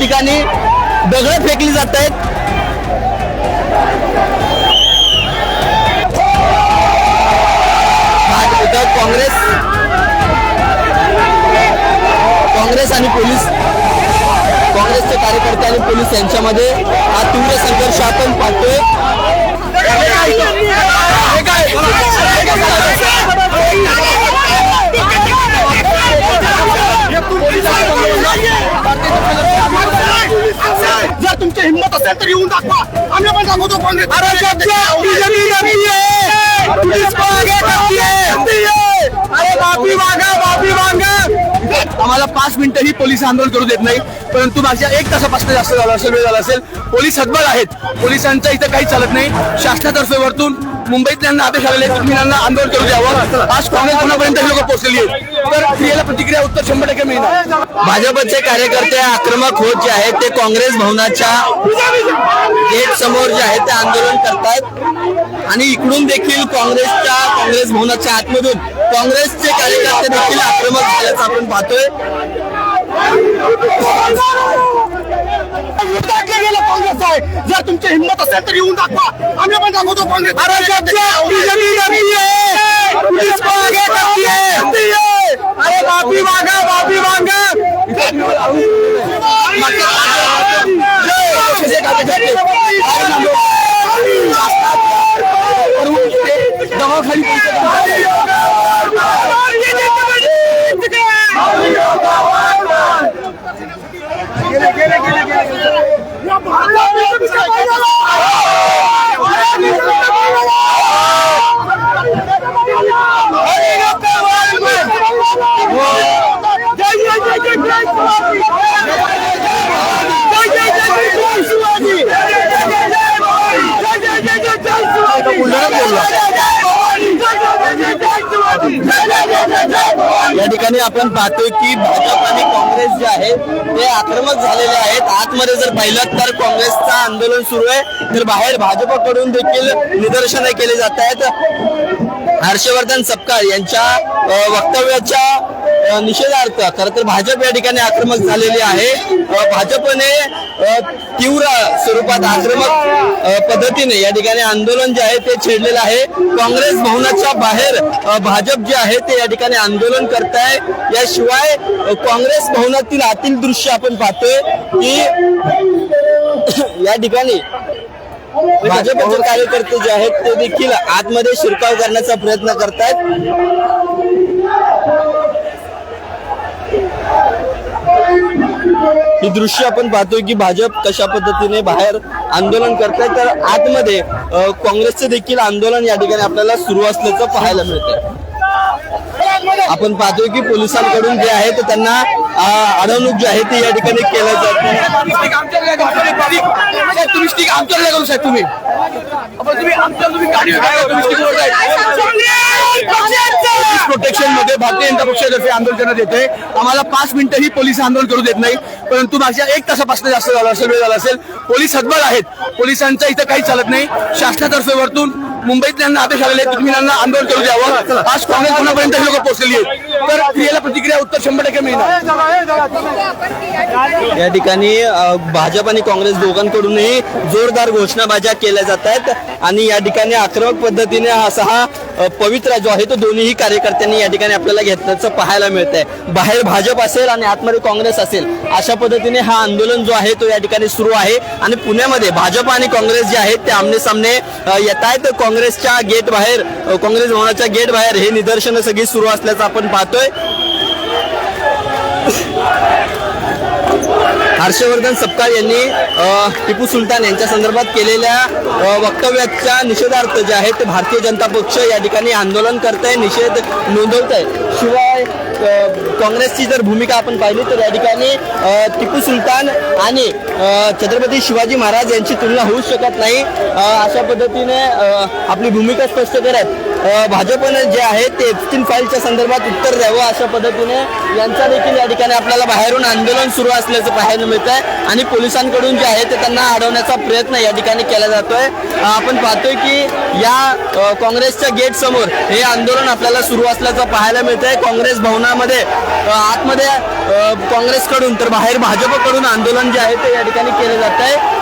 ठिकाणी दगड फेकली जात आहेत. काँग्रेस. काँग्रेस आणि पोलीस. काँग्रेसचे कार्यकर्ते आणि पोलीस यांच्यामध्ये हा तीव्र संघर्ष आपण पाहतोय. असेल तर येऊन दाखवा. आम्ही पण दाखवतो काँग्रेस आम्हाला पाच मिनिटं ही पोलीस आंदोलन करू देत नाही परंतु माझ्या एक तासापासून जास्त झाला असेल वेळ झाला असेल पोलीस हतबल आहेत. पोलिसांचं इथं काही चालत नाही. शासनातर्फे वरतून मुंबईतल्यांना आदेश आलेले आहेत, आंदोलन करू द्यावं. आज काँग्रेस भवनापर्यंत ही लोक पोहोचलेली आहेत. तर क्रियेला प्रतिक्रिया उत्तर शंभर टक्के मिळणार. भाजपचे कार्यकर्ते आक्रमक होत जे आहेत ते काँग्रेस भवनाच्या गेट समोर जे आहेत ते आंदोलन करतायत. आणि इकडून देखील काँग्रेसच्या काँग्रेस भवनाच्या आतमधून काँग्रेसचे कार्यकर्ते देखील आक्रमक झाल्याचं आपण पाहतोय. दाखले गेलं काँग्रेस आहे. जर तुमची हिंमत असेल तर येऊन दाखवा. आम्ही पण दाखवतो काँग्रेस. Oh, ठिकाणी आपण पाहतोय की भाजप आणि काँग्रेस जे आहे ते आक्रमक झालेले आहेत. आतमध्ये जर पाहिलं तर काँग्रेसचं आंदोलन सुरू आहे. तर बाहेर भाजपकडून देखील निदर्शने केली जात आहेत. हर्षवर्धन सपकाळ यांच्या वक्तव्याच्या निषेधार्थ. खरं तर भाजप या ठिकाणी आक्रमक झालेली आहे. भाजपने तीव्र स्वरूपात आक्रमक पद्धतीने या ठिकाणी आंदोलन जे आहे ते छेडलेलं आहे. काँग्रेस भवनाच्या बाहेर भाजप जे आहे ते या ठिकाणी आंदोलन करत आहे याशिवाय काँग्रेस भवनातील आतील दृश्य आपण पाहतोय की या ठिकाणी भाजपचे कार्यकर्ते जे आहेत ते देखील आतमध्ये शिरकाव करण्याचा प्रयत्न करतायत. ही दृश्य आपण पाहतोय की भाजप कशा पद्धतीने बाहेर आंदोलन करतायत तर आतमध्ये काँग्रेसचं काँग्रेसचे देखील आंदोलन या ठिकाणी आपल्याला सुरू असल्याचं पाहायला मिळतंय आपण पाहतोय की पोलिसांकडून जे आहे तर त्यांना अडवणूक जी आहे ती या ठिकाणी केलं जात तुम्ही करू साहेब तुम्ही आमच्या तुम्ही प्रोटेक्शनमध्ये भारतीय जनता पक्षातर्फे आंदोलन करण्यात येते आम्हाला पाच मिनिटं ही पोलीस आंदोलन करू देत नाही परंतु माझ्या एक तासापासून जास्त झाला असेल वेळ झाला असेल पोलीस हतबल आहेत. पोलिसांचं इथं काही चालत नाही. शासनातर्फे वरतून मुंबईतल्यांना आदेश आलेले आहेत, तुम्ही यांना आंदोलन करू द्यावं. आज काँग्रेस कोणापर्यंत ही लोक पोहोचलेली आहेत. तर क्रियेला प्रतिक्रिया उत्तर शंभर टक्के मिळणार. या ठिकाणी भाजप आणि काँग्रेस दोघांकडूनही जोरदार घोषणाबाज्या केल्या जात आहेत आणि या ठिकाणी आक्रमक पद्धतीने हा असा हा पवित्रा जो आहे तो दोन्ही कार्यकर्त्यांनी या ठिकाणी आपल्याला घेतल्याचं पाहायला मिळत आहे बाहेर भाजप असेल आणि आतमध्ये काँग्रेस असेल अशा पद्धतीने हा आंदोलन जो आहे तो या ठिकाणी सुरू आहे. आणि पुण्यामध्ये भाजप आणि काँग्रेस जे आहेत ते आमने सामने येत आहेत काँग्रेसच्या गेट बाहेर काँग्रेस भवनाच्या गेट बाहेर हे निदर्शनं सगळी सुरू असल्याचं आपण पाहतोय हर्षवर्धन सपकाळ यांनी टिपू सुलतान यांच्या संदर्भात केलेल्या वक्तव्याच्या निषेधार्थ जे आहे ते भारतीय जनता पक्ष या ठिकाणी आंदोलन करत आहे निषेध नोंदवत आहे शिवाय काँग्रेसची जर भूमिका आपण पाहिली तर या ठिकाणी टिपू सुलतान आणि छत्रपती शिवाजी महाराज यांची तुलना होऊ शकत नाही. अशा पद्धतीने आपली भूमिका स्पष्ट करत भाजपनं जे आहे ते एप्स्टीन फाईलच्या संदर्भात उत्तर द्यावं अशा पद्धतीने यांचा देखील या ठिकाणी आपल्याला बाहेरून आंदोलन सुरू असल्याचं पाहायला मिळत आहे आणि पोलिसांकडून जे आहे ते त्यांना अडवण्याचा प्रयत्न या ठिकाणी केला जातोय. आपण पाहतोय की या काँग्रेसच्या गेट समोर हे आंदोलन आपल्याला सुरू असल्याचं पाहायला मिळत आहे काँग्रेस भवना मैदानामध्ये आतमध्ये काँग्रेसकडून तर बाहेर भाजपकडून आंदोलन जे आहे ते या ठिकाणी केलं जात आहे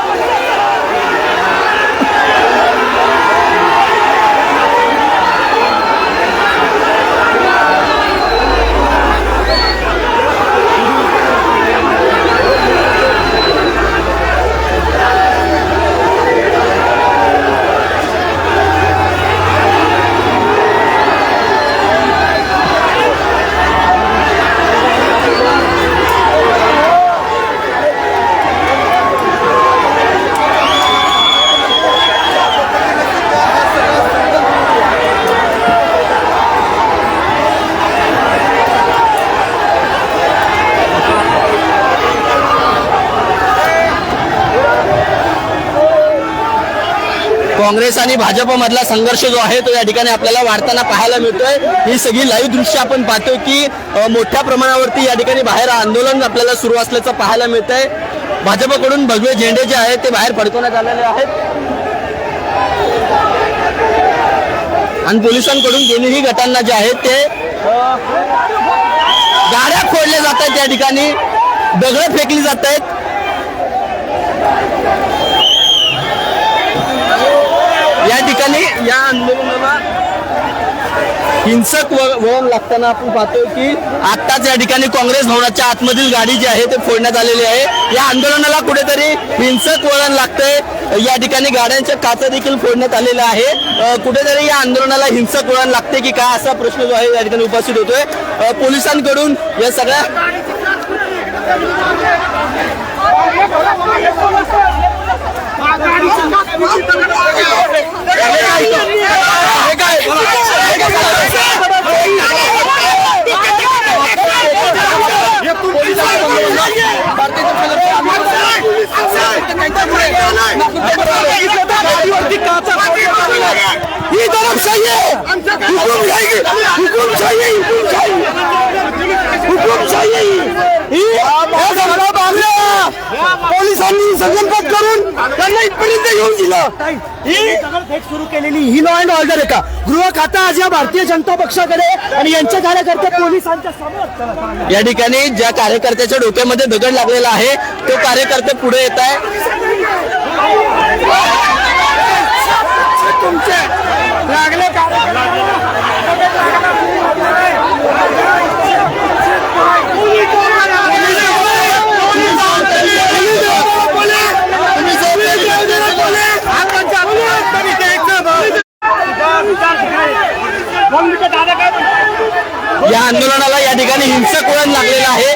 काँग्रेस आणि भाजपमधला संघर्ष जो आहे तो या ठिकाणी आपल्याला वाढताना पाहायला मिळतोय. ही सगळी लाईव्ह दृश्य आपण पाहतोय की मोठ्या प्रमाणावरती या ठिकाणी बाहेर आंदोलन आपल्याला सुरू असल्याचं पाहायला मिळतंय. भाजपकडून भगवे झेंडे जे आहेत ते बाहेर फडकवण्यात आलेले आहेत. आणि पोलिसांकडून दोन्ही गटांना जे आहेत ते गाड्या फोडल्या जात आहेत या ठिकाणी. दगडं फेकली जात आहेत या ठिकाणी या आंदोलनाला हिंसक व- वळण लागताना आपण पाहतोय की आत्ताच या ठिकाणी काँग्रेस भवनाच्या आतमधील गाडी जी आहे ते फोडण्यात आलेली आहे. या आंदोलनाला कुठेतरी हिंसक वळण लागतंय. या ठिकाणी गाड्यांच्या काचा देखील फोडण्यात आलेल्या आहे. कुठेतरी या आंदोलनाला हिंसक वळण लागते की काय असा प्रश्न जो आहे या ठिकाणी उपस्थित होतोय. पोलिसांकडून या सगळ्या ही चाहिए आहे चाहिए हुकुमशाही चाहिए हुकुमशाही आहे ही. ही हे पोलिसांनी संगणमत करून त्यांना इथपर्यंत येऊन दिलं. ही सुरू केलेली ही लॉ अँड ऑर्डर आहे का? गृह खाता आज या भारतीय जनता पक्षाकडे आणि यांचे कार्यकर्ते पोलिसांच्या समोर या ठिकाणी ज्या कार्यकर्त्याच्या डोक्यामध्ये दगड लागलेला आहे तो कार्यकर्ते पुढे येत आहे. आंदोलनाला या ठिकाणी हिंसक वळण लागलेलं आहे.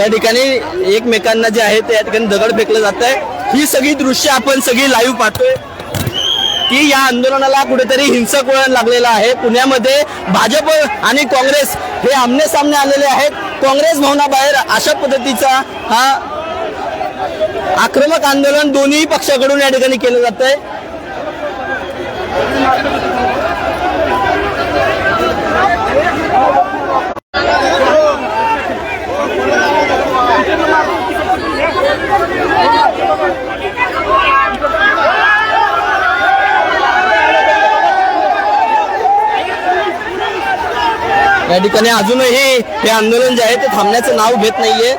या ठिकाणी एकमेकांना जे आहे ते या ठिकाणी दगड फेकलं जात आहे. ही सगळी दृश्य आपण सगळी लाईव्ह पाहतोय. की या आंदोलनाला कुठेतरी हिंसक वळण लागलेलं आहे. पुण्यामध्ये भाजप आणि काँग्रेस हे आमने सामने आलेले आहेत. काँग्रेस भवनाबाहेर अशा पद्धतीचा हा आक्रमक आंदोलन दोन्ही पक्षाकडून या ठिकाणी केलं जात आहे या ठिकाणी अजूनही हे आंदोलन जे आहे ते थांबण्याचं नाव घेत नाहीये.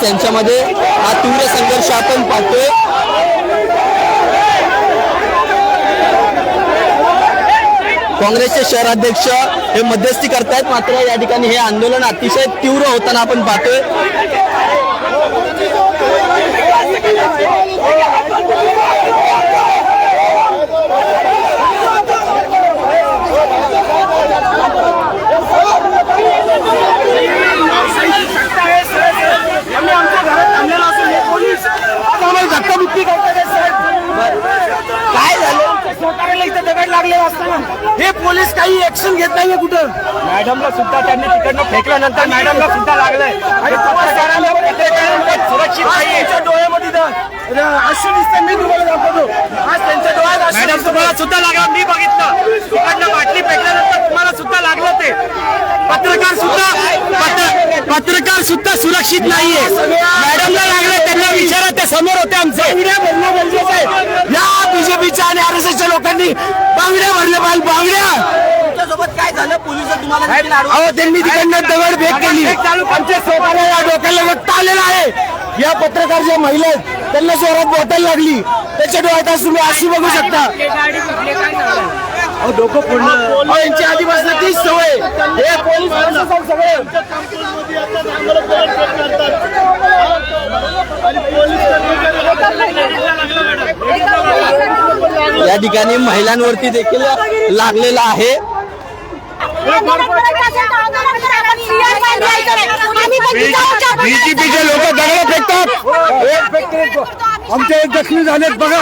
कार्यकर्ते पोलीस यांच्यामध्ये हा तीव्र संघर्ष आपण पाहतोय. काँग्रेसचे शहराध्यक्ष हे मध्यस्थी करतायत मात्र या ठिकाणी हे आंदोलन अतिशय तीव्र होताना आपण पाहतोय. असताना हे पोलीस काही ऍक्शन घेत नाहीये कुठं? मॅडमला सुद्धा त्यांनी तिकडनं फेकल्यानंतर मॅडमला सुद्धा लागलंय. आणि पत्रकारांना पत्रकारांना सुरक्षित नाहीये. डोळ्यामध्ये इथं अशी दिसते. मी तुम्हाला दाखवतो. आज त्यांच्या डोळ्यात अश्रू मॅडम तुम्हाला सुद्धा लागला? मी बघितलं. तिकडनं बाटली फेकल्यानंतर तुम्हाला सुद्धा लागलं ते पत्रकार सुद्धा पत्र- पत्रकार सुद्धा सुरक्षित नाहीये. मॅडमला लागलं त्यांना विचारा ते समोर होते आमचे. या बीजेपीच्या आणि आर एस एसच्या लोकांनी बांगड्या भरल्या पाहिजे बांगड्या. तुमच्यासोबत काय झालं? पोलीस तुम्हाला देखील अडवलं. अहो त्यांनी तिकडनं दगड फेक केली. आमच्या स्वतःला या डोक्याला रक्त आलेलं आहे. या पत्रकार ज्या महिला आहेत त्यांना जोरात बोटायला लागली. त्याच्या डोळ्यात आज तुम्ही अशी बघू शकता. अहो डोकं फोडलं अहो, यांची आधीपासून तीच सवय हे पोलीस प्रशासन सगळे. या ठिकाणी महिलांवरती देखील लागलेला आहे. बीजेपीचे लोक दगड फेकतात. एक फेकते आमचे एक जखमी झालेत बघा.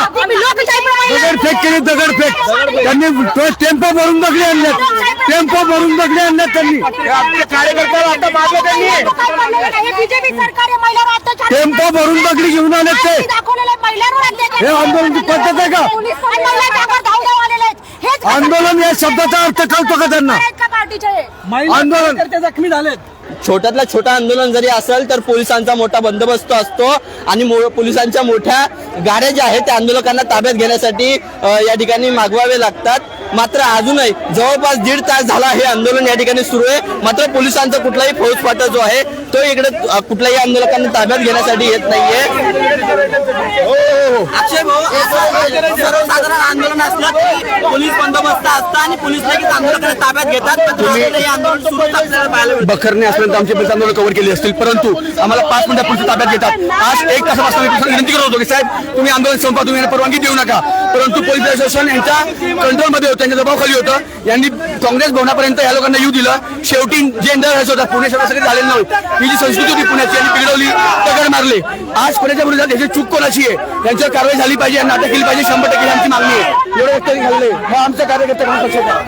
दगड फेक केली दगड फेक त्यांनी टेम्पो भरून दगडी आणल्यात टेम्पो भरून दगडी आणल्यात त्यांनी. हे आपले कार्यकर्त्याला आता मारलं त्यांनी. बीजेपी सरकार आहे महिलांवर अत्याचार टेम्पो भरून दगडी घेऊन आलेत ते. हे आंदोलनाची पद्धत आहे का? आंदोलन या शब्दाचा अर्थ कळतो का त्यांना? आंदोलन जखमी झालेत छोट्यातला छोटा आंदोलन जरी असेल तर पोलिसांचा मोठा बंदोबस्त असतो आणि मो- पोलिसांच्या मोठ्या गाड्या ज्या आहेत त्या आंदोलकांना ताब्यात घेण्यासाठी या ठिकाणी मागवावे लागतात. मात्र अजूनही जवळपास दीड तास झाला हे आंदोलन या ठिकाणी सुरू आहे. मात्र पोलिसांचा कुठलाही फौजफाटा जो आहे तो इकडे कुठल्याही आंदोलकांना ताब्यात घेण्यासाठी येत नाहीये. अक्षय भाऊ असं सर्वसाधारण आंदोलन असलं तरी पोलीस बंदोबस्त असतं आणि पोलीस लगेच आंदोलकांना ताब्यात घेतात. बखरने आजपर्यंत आमचे पोलीस आंदोलन कव्हर केली असतील परंतु आम्हाला पाच मिनिटात पोलीस ताब्यात घेतात. आज एक तासापासून विनंती करत होतो की साहेब तुम्ही आंदोलन संपा तुम्ही परवानगी देऊ नका. परंतु पोलीस प्रशासन यांच्या कंट्रोलमध्ये त्यांच्या दबावाखाली होतं. यांनी काँग्रेस भवनापर्यंत या लोकांना येऊ दिलं. शेवटी जे होता पुणे शहरात सगळे झालेलं नव्हते ही जी संस्कृती होती पुण्याची यांनी बिघडवली दगड मारले. आज पुण्याच्या विरोधात याची चूक कोणाची आहे? त्यांच्यावर कारवाई झाली पाहिजे यांना अटक केली पाहिजे शंभर टक्के ही आमची मागणी आहे. एवढे व्यक्ती घालले हा आमचा कार्यकर्ता म्हणून पक्षाचा आहे.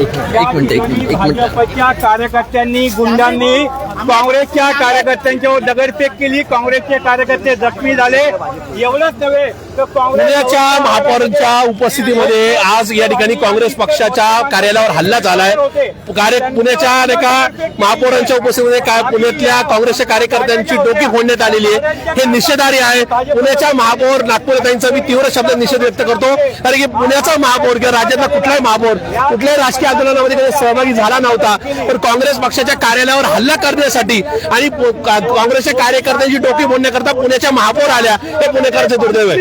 एक मिनिट एक मिनिट एक मिनिट. भाजपच्या कार्यकर्त्यांनी गुंडांनी काँग्रेसच्या कार्यकर्त्यांच्यावर दगडफेक केली. काँग्रेसचे कार्यकर्ते जखमी झाले. एवढंच नव्हे तर काँग्रेस पुण्याच्या महापौरांच्या उपस्थितीमध्ये आज या ठिकाणी काँग्रेस पक्षाच्या कार्यालयावर हल्ला झालाय. कार्य पुण्याच्या नाही का महापौरांच्या उपस्थितीमध्ये काय पुण्यातल्या काँग्रेसच्या कार्यकर्त्यांची डोकी फोडण्यात आलेली आहे. हे निषेधार्ह आहे. पुण्याच्या महापौर नागपूरताईंचा मी तीव्र शब्दात निषेध व्यक्त करतो. कारण की पुण्याचा महापौर किंवा राज्यातला कुठलाही महापौर कुठल्याही राजकीय आंदोलनामध्ये कधी सहभागी झाला नव्हता. तर काँग्रेस पक्षाच्या कार्यालयावर हल्ला करण्यासाठी आणि काँग्रेसच्या कार्यकर्त्यांची डोकी फोडण्याकरता पुण्याच्या महापौर आल्या. हे पुणेकरांचे दुर्दैव आहे.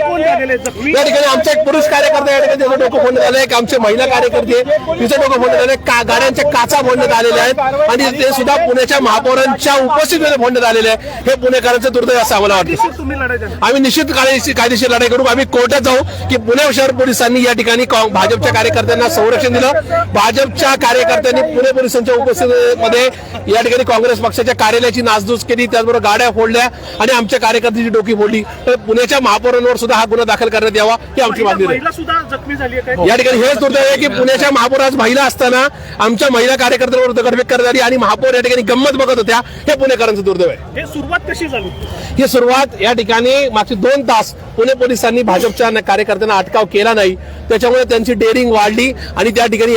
या ठिकाणी आमचा एक पुरुष कार्यकर्ता या ठिकाणी त्याचं डोकं फोडण्यात आलं एक आमचे महिला कार्यकर्ते तिचं डोकं फोडण्यात आलं का गाड्यांच्या काचा फोडण्यात आलेल्या आहेत. आणि ते सुद्धा पुण्याच्या महापौरांच्या उपस्थितीमध्ये फोडण्यात आलेले आहे हे पुणेकरांचं दुर्दैव असं आम्हाला वाटतं. आम्ही निश्चित कायदेशीर कायदेशीर लढाई करू. आम्ही कोर्टात जाऊ की पुणे शहर पोलिसांनी या ठिकाणी भाजपच्या कार्यकर्त्यांना संरक्षण दिलं. भाजपच्या कार्यकर्त्यांनी पुणे पोलिसांच्या उपस्थितीमध्ये या ठिकाणी काँग्रेस पक्षाच्या कार्यालयाची नासधूस केली त्याचबरोबर गाड्या फोडल्या आणि आमच्या कार्यकर्त्यांची डोकी फोडली. तर पुण्याच्या महापौरांवर सुद्धा हा गुन्हा दाखल करण्यात यावा ही आमची मागणी आहे. सुद्धा जखमी झाली आहे या ठिकाणी हेच दुर्दैव आहे की पुण्याच्या महापौर आज महिला असताना आमच्या महिला कार्यकर्त्यांवर दगडफेक करण्यात आली आणि महापौर या ठिकाणी गंमत बघत होत्या. हे पुणेकरांचं दुर्दैव आहे. हे सुरुवात कशी झाली? ही सुरुवात या ठिकाणी मागचे दोन तास पुणे पोलिसांनी भाजपच्या कार्यकर्त्यांना अटकाव केला नाही. त्याच्यामुळे त्यांची डेअरिंग वाढली आणि त्या ठिकाणी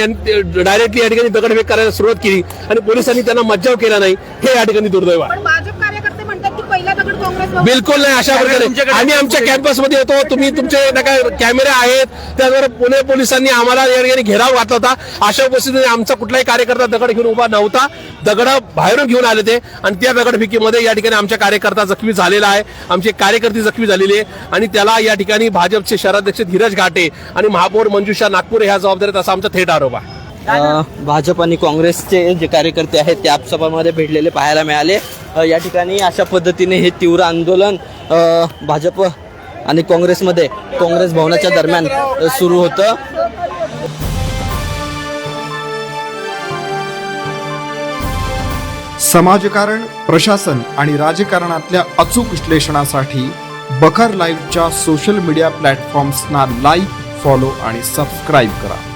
डायरेक्टली या ठिकाणी दगडफेक करायला सुरुवात केली आणि पोलिसांनी त्यांना मज्जाव केला नाही. हे या ठिकाणी दुर्दैव आहे पण भाजप कार्यकर्ते म्हणतात की पहिला दगड काँग्रेस बिलकुल नाही अशा प्रकारे. आम्ही आमच्या कॅम्पसमध्ये येतो तुम्ही तुमचे नाही का कॅमेरे आहेत त्याद्वारे पुणे पोलिसांनी आम्हाला या ठिकाणी घेराव घातला होता. अशा उपस्थितीने आमचा कुठलाही कार्यकर्ता दगड घेऊन उभा नव्हता. दगड बाहेरून घेऊन आले ते. आणि त्या दगडफेकीमध्ये या ठिकाणी आमच्या कार्यकर्ता जखमी झालेला आहे. आमची कार्यकर्ती जखमी झालेली आहे. आणि त्याला या ठिकाणी भाजपचे शहराध्यक्ष धीरज घाटे आणि महापौर मंजुषा नागपूर ह्या जबाबदारीत असा आमचा थेट आरोप आहे. भाजप आणि काँग्रेसचे जे कार्यकर्ते आहेत ते आपसभामध्ये भेटलेले पाहायला मिळाले. या ठिकाणी अशा पद्धतीने हे तीव्र आंदोलन भाजप आणि काँग्रेसमध्ये काँग्रेस भवनाच्या दरम्यान सुरू होतं. समाजकारण प्रशासन आणि राजकारणातल्या अचूक विश्लेषणासाठी बखर लाईव्हच्या सोशल मीडिया प्लॅटफॉर्म्सना लाईक फॉलो आणि सबस्क्राईब करा.